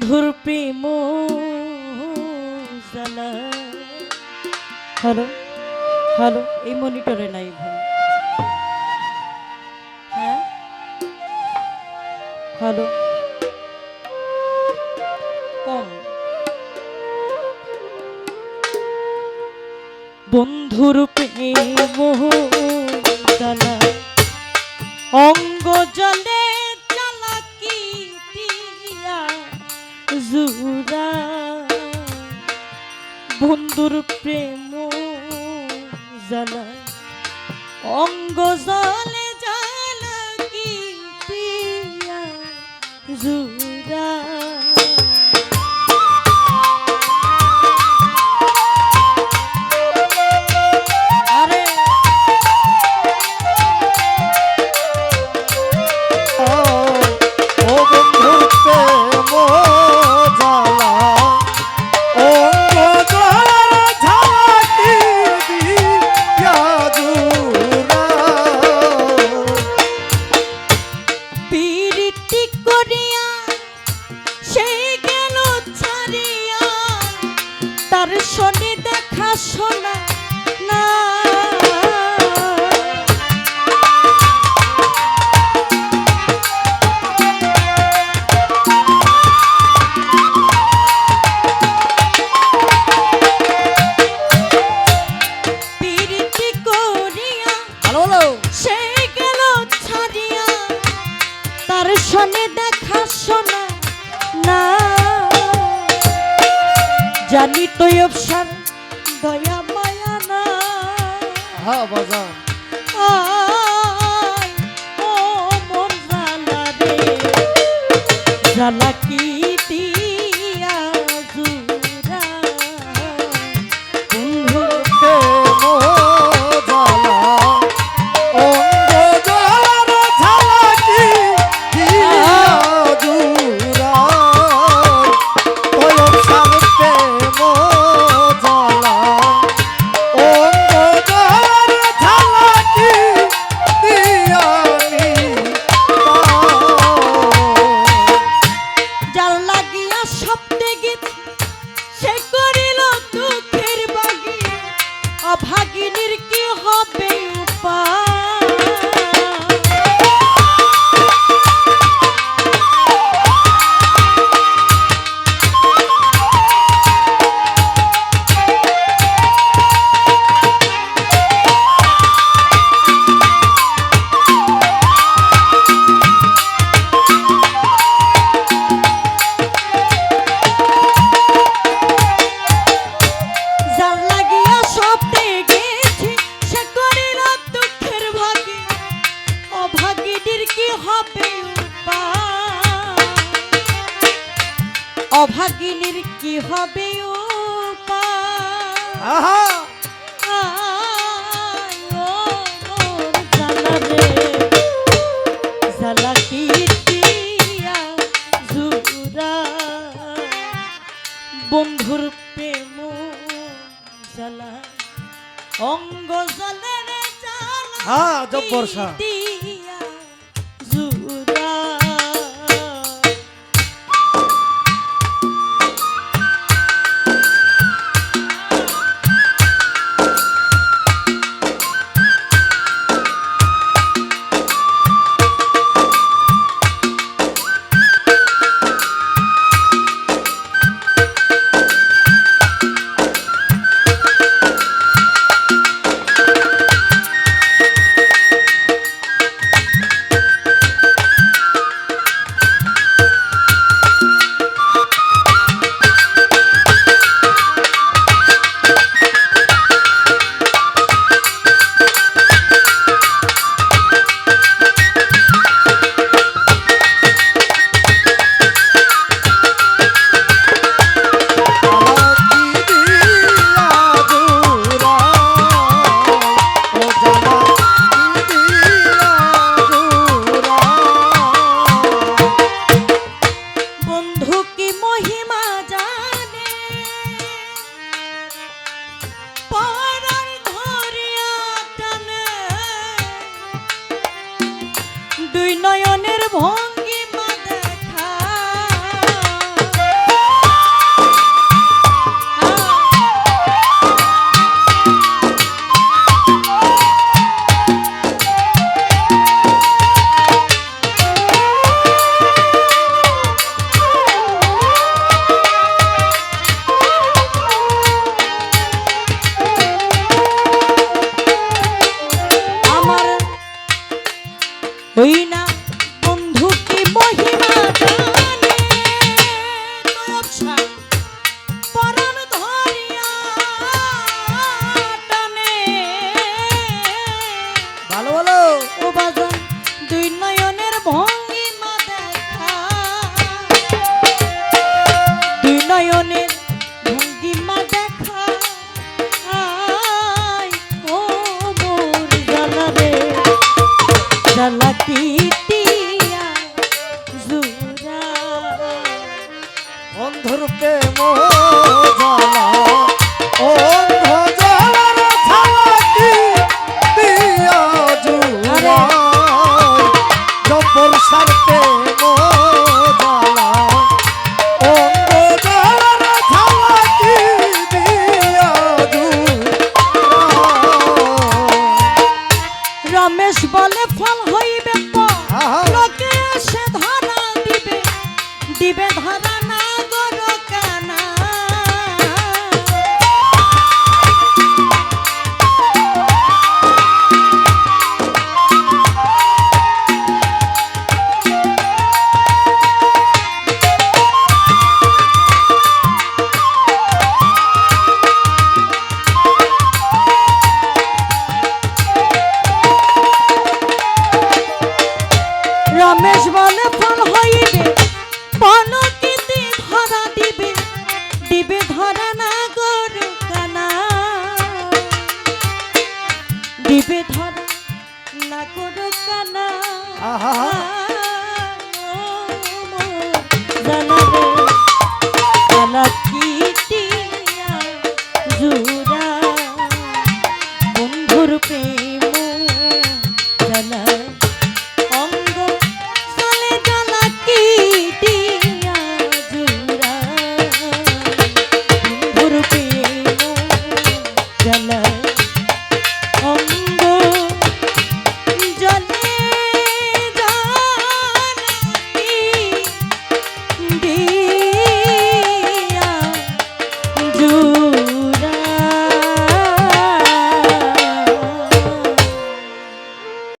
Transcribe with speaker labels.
Speaker 1: বন্ধুর প্রেম hello hello, এই মনিটরে নাই ভাই। হ্যাঁ? হ্যালো? কম। বন্ধুর প্রেম দালা অঙ্গ জলে জুরা বন্ধুর প্রেম জ্বালায়। অঙ্গ জলে
Speaker 2: জ্বালা কি পিয়া জুরা
Speaker 1: জানি তো অপশান দয়া মায়া না।
Speaker 2: হ্যাঁ বাজান।
Speaker 1: অভাগিনীর কি হবে বন্ধুর প্রেম জ্বালা অঙ্গ জ্বালা
Speaker 2: হ্যাঁ
Speaker 1: বর্ষা দুই নয়নের ভঙ্গ ওই না বন্ধু কি মহিমা জানে? পরাণ ধরিয়া টানে।
Speaker 2: ভালো ভালো
Speaker 1: ও বাজন, দুই নয়নের ভঙ্গিমা বলে ফল হইবে। লোকে সে ধারা দিবে দিবে ধরা রমেশ বলে ফল হইবে। পলকিতে ধরা দিবে। দিবে ধরা না গর কানা দিবে ধরা না গর কানা জানা